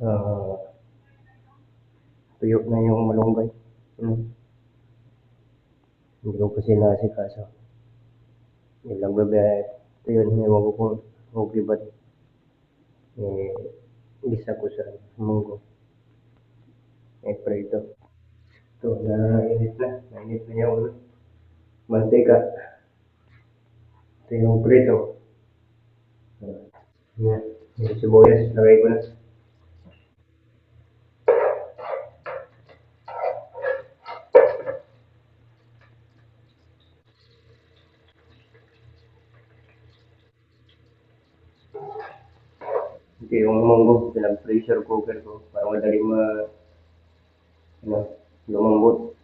Ah, tuyo na yung malunggay. Hmm. Hindi ko kasi nasikaso. Yung nagbabiyahe. Ito yun, ewan ko kung ba. Eh, gisa ko sa munggo. Eh, prito. Ito, nainit na. Nainit na yung mantika. Ito yung prito. Yan. Yung sibuyas, lagay ko na. Ito yung munggo, pinag-pressure cooker ko para madali ma ano, lumambot.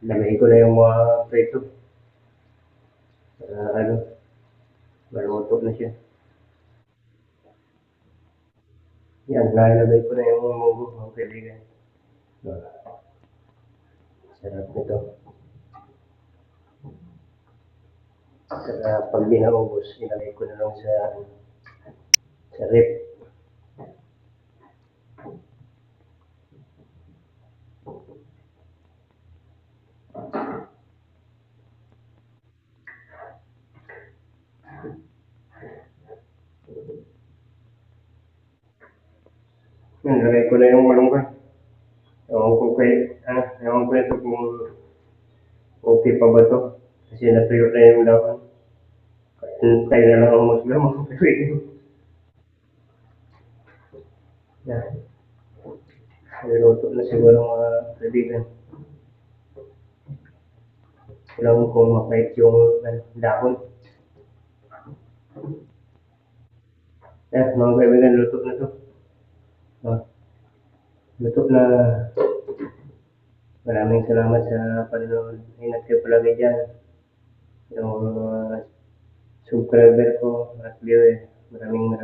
Lagay ko na yung mga prito. Para ano, maluto na siya. Yan, nalagay ko na yung munggo, mga kaibigan. Sarap nito. Saka pag di naubos, ilagay ko na lang sa sa rep. Yan, lagay ko na yung malunggay. Ewan ko kay, ano, ewan ko ito kung okay pa ba to. Kasi natuyo na yung Ừ, pero một nữa mà không thể hủy đấy rồi đồ tụi nó sẽ vừa lòng ờ, cái đi lên lòng cùng một cái chiều đảo hơn. Đây mọi người bên gần tụi nó chút rồi. YouTube na maraming salamat sa panonood. Ay, nag-trip lang dyan. Yung rồi ờ, subscribe con la serie de Gramin,